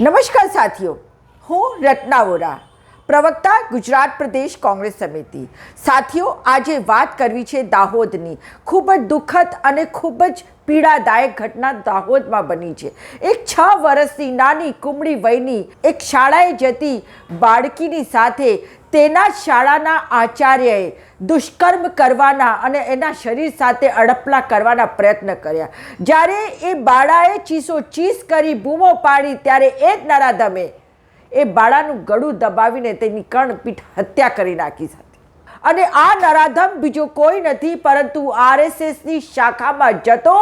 નમસ્કાર સાથીઓ હું રત્ના વોરા પ્રવક્તા ગુજરાત પ્રદેશ કોંગ્રેસ સમિતિ. સાથીઓ, આજે વાત કરવી છે દાહોદની. ખૂબ જ દુઃખદ અને ખૂબ જ પીડાદાયક ઘટના દાહોદમાં બની છે. એક છ વર્ષની નાની કુમળી વયની એક શાળાએ જતી બાળકીની સાથે તેના શાળાના આચાર્યએ દુષ્કર્મ કરવાના અને એના શરીર સાથે અડપલા કરવાના પ્રયત્ન કર્યા. જ્યારે એ બાળાએ ચીસો ચીસ કરી બૂમો પાડી, ત્યારે એ જ નરાધમે એ બાળાનું ગળું દબાવીને તેની કર્ણપીઠ હત્યા કરી નાખી હતી અને આ નરાધમ બીજો કોઈ નથી, પરંતુ આરએસએસની શાખામાં જતો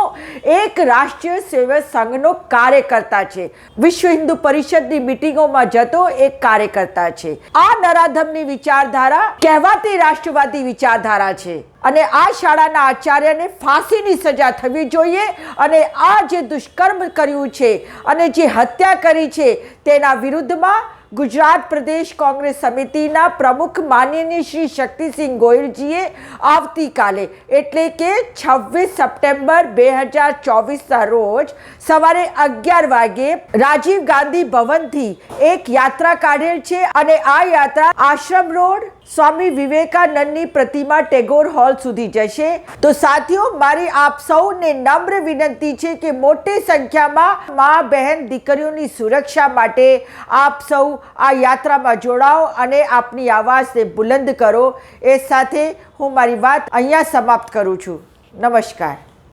એક રાષ્ટ્રીય સેવક સંઘનો કાર્યકર્તા છે. વિશ્વ હિન્દુ પરિષદની મિટિંગોમાં જતો એક કાર્યકર્તા છે. આ નરાધમની વિચારધારા કહેવાતી રાષ્ટ્રવાદી વિચારધારા છે અને આ શાળાના આચાર્યને ફાંસીની સજા થવી જોઈએ અને આ જે દુષ્કર્મ કર્યું છે અને જે હત્યા કરી છે તેના વિરુદ્ધમાં ગુજરાત પ્રદેશ કોંગ્રેસ સમિતિના પ્રમુખ માનનીય શ્રી શક્તિસિંહ ગોયલજીએ આવતીકાલે, એટલે કે છવ્વીસ સપ્ટેમ્બર બે હજાર ચોવીસના રોજ સવારે અગિયાર વાગે રાજીવ ગાંધી ભવનથી એક યાત્રા કાઢેલ છે અને આ યાત્રા આશ્રમ રોડ સ્વામી વિવેકાનંદની પ્રતિમા ટેગોર હોલ સુધી જશે. તો સાથીઓ, મારી આપ સૌને નમ્ર વિનંતી છે કે મોટી સંખ્યામાં મા બહેન દીકરીઓની સુરક્ષા માટે આપ સૌ આ યાત્રામાં જોડાઓ અને આપની આવાજને બુલંદ કરો. એ સાથે હું મારી વાત અહીંયા સમાપ્ત કરું છું. નમસ્કાર.